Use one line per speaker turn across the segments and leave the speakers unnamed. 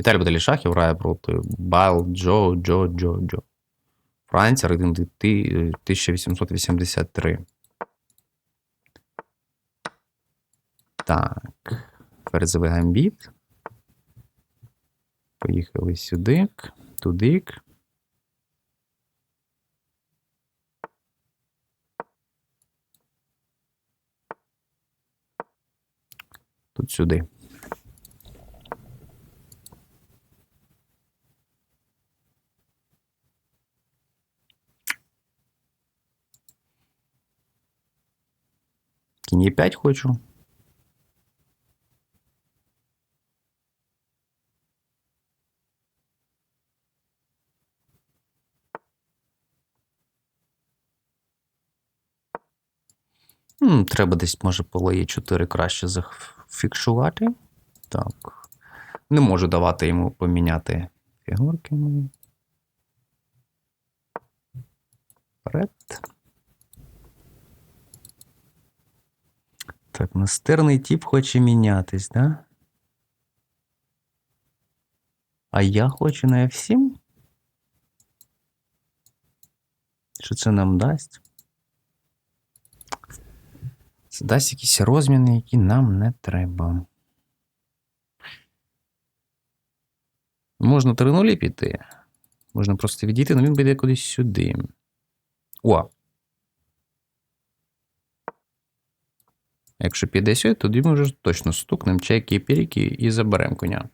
Віталій Баталій Шахів грає проти Байл Джо, Джо, Джо, Джо. Франція, рейтинг 1883. Так. Ферзовий гамбіт. Поїхали сюди, туди. Тут сюди. Кінь е 5 хочу. Треба десь, може, поле 4 краще зафіксувати. Так. Не можу давати йому поміняти фігурки. Вперед. Так, настирний тип хоче мінятись, да? А я хочу на F7? Що це нам дасть? Це дасть якісь розміни, які нам не треба. Можна 3 піти. Можна просто відійти, але він піде кудись сюди. О! Якщо піде сюди, тоді ми вже точно стукнемо чайки піріки і заберемо коня.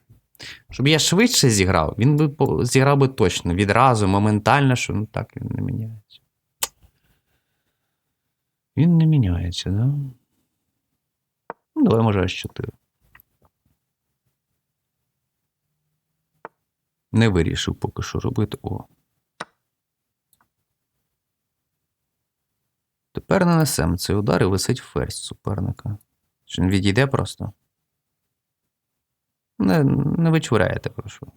Щоб я швидше зіграв, він би зіграв би точно, відразу, моментально, що ну так він не міняється. Він не міняється, да? Ну, давай, може, аж 4. Не вирішив поки що робити. О. Тепер нанесемо цей удар і висить ферзь суперника. Чи він відійде просто? Не, не вичуряєте, прошу.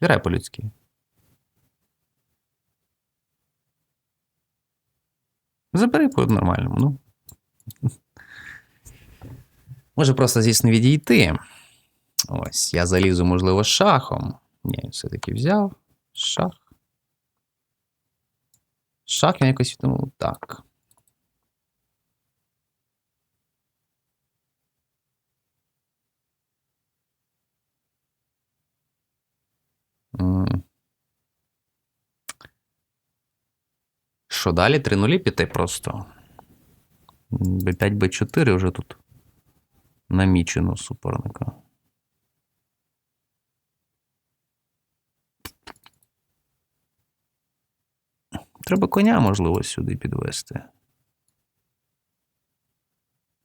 Грай по-людськи. Забери по нормальному, ну. Може просто, звісно, відійти. Ось, я залізу, можливо, шахом. Ні, все-таки взяв. Шах. Шах я якось відомив. Так. Що далі? 3 нулі піти просто. Б5, Б4 вже тут намічено суперника. Треба коня, можливо, сюди підвести.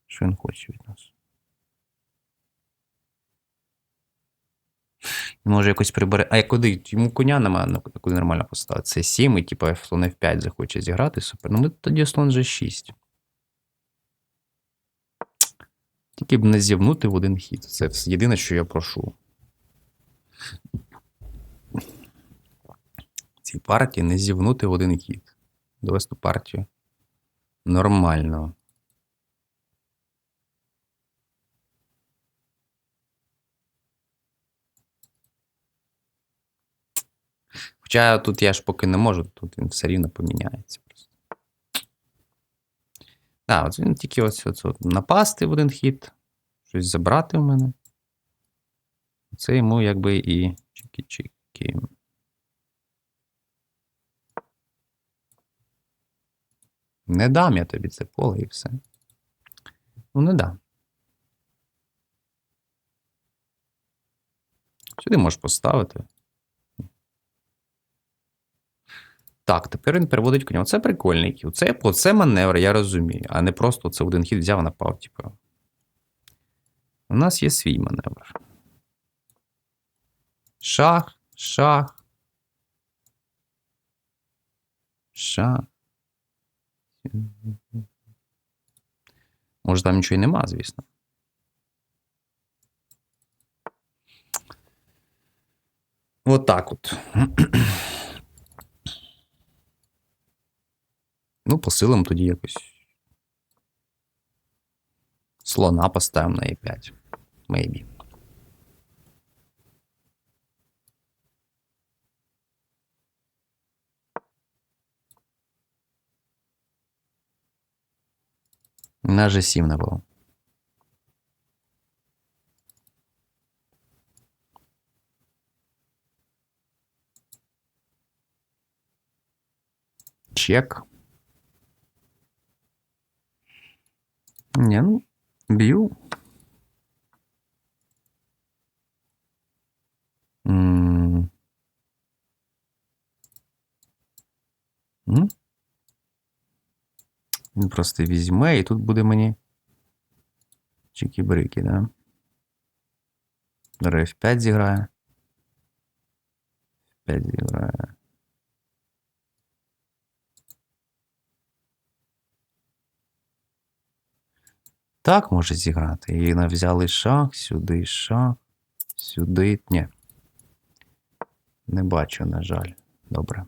Що він хоче від нас? Може якось прибере. А як куди? Йому коня немає, на куди нормально поставити. Це 7, і типу слон F5 захоче зіграти. Супер. Ну, тоді слон G6. Тільки б не зівнути в один хід. Це єдине, що я прошу. Цій партії не зівнути в один хід. Довести партію нормально. Хоча тут я ж поки не можу, тут він все рівно поміняється. Так, от він тільки ось, ось, от напасти в один хід, щось забрати в мене. Це йому якби і чики-чики. Не дам я тобі це поле і все. Ну, не дам. Сюди можеш поставити. Так, тепер він переводить коня. Оце прикольний кіл. Це, оце маневр, я розумію, а не просто це один хід взяв напав, типу. У нас є свій маневр. Шах, шах. Шах. Може, там нічого і нема, звісно. От так от. Ну, посилимо тоді якось. Слона поставимо на e5. Maybe. На G7 напав. Чек. Не, ну, б'ю. М. М? Він просто візьме, і тут буде мені. Чики-брики, да? Зараз F5 зіграє. F5 зіграє. Так може зіграти. І взяли шах, сюди шах, сюди. Ні. Не бачу, на жаль. Добре.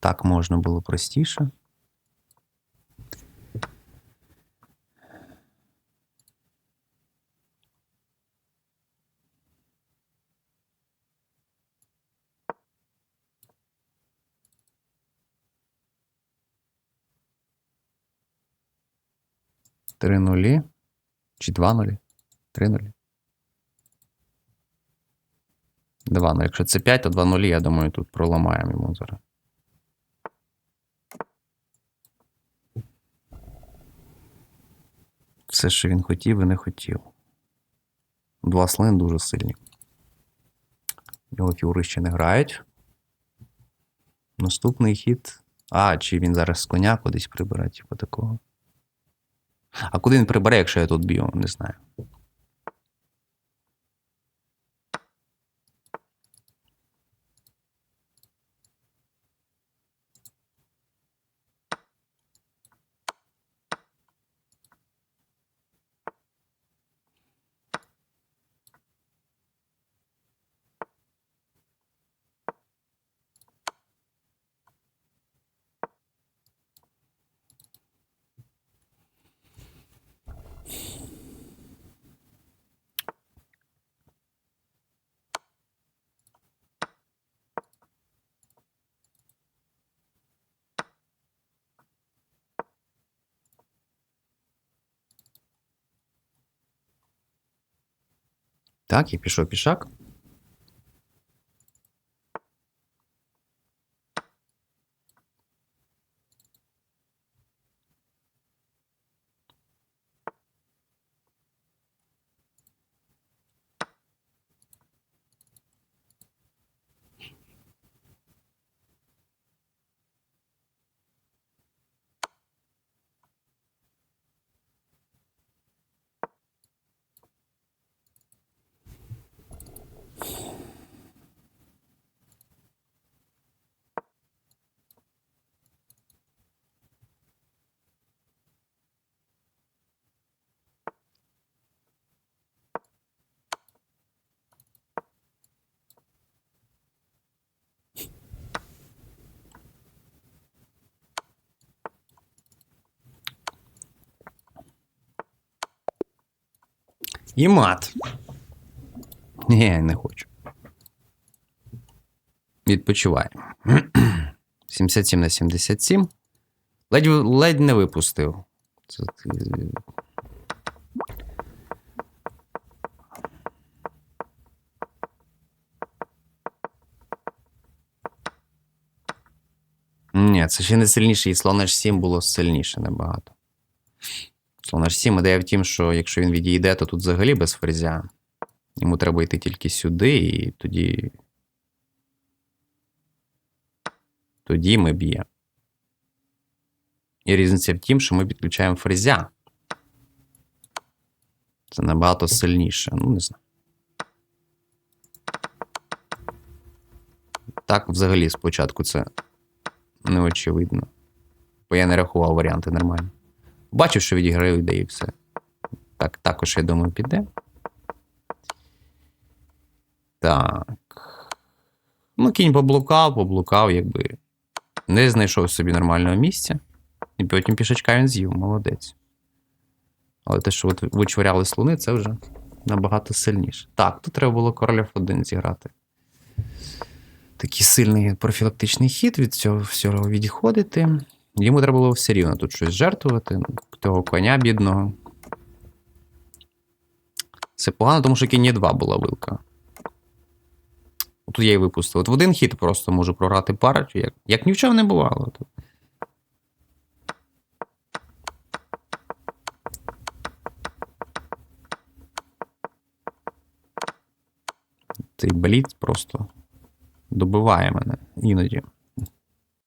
Так можна було простіше. Три нулі. Чи два нулі? Три нулі. Два нулі. Якщо це 5, то два нулі, я думаю, тут проламаємо йому зараз. Все, що він хотів і не хотів. Два слин дуже сильні. Його фігури ще не грають. Наступний хід. А, чи він зараз коня кудись прибере, типу такого. А куди він прибере, якщо я тут б'ю, не знаю. Так, я пішов пішак. І мат. Ні, не хочу. Відпочивай. 77 на 77. Ледь, ледь не випустив. Це. Ні, це ще не сильніше, і слон H7 було сильніше набагато. Слон H7 ідея в тім, що якщо він відійде, то тут взагалі без ферзя. Йому треба йти тільки сюди, і тоді. Тоді ми б'ємо. І різниця в тім, що ми підключаємо ферзя. Це набагато сильніше. Ну, не знаю. Так, взагалі, спочатку це не очевидно. Бо я не рахував варіанти нормально. Бачив, що відіграю ідеї і все. Так, також, я думаю, піде. Так. Ну, кінь поблукав, поблукав, якби. Не знайшов собі нормального місця. І потім пішачка він з'їв, молодець. Але те, що от вичворяли слони, це вже набагато сильніше. Так, тут треба було короля F1 зіграти. Такий сильний профілактичний хід від цього всього відходити. Йому треба було все рівно тут щось жертвувати. Того коня бідного. Це погано, тому що кінь 2 була вилка. Тут я і випустив. От в один хід просто можу програти партію, як, як ні в чому не бувало. Цей бліц просто добиває мене іноді.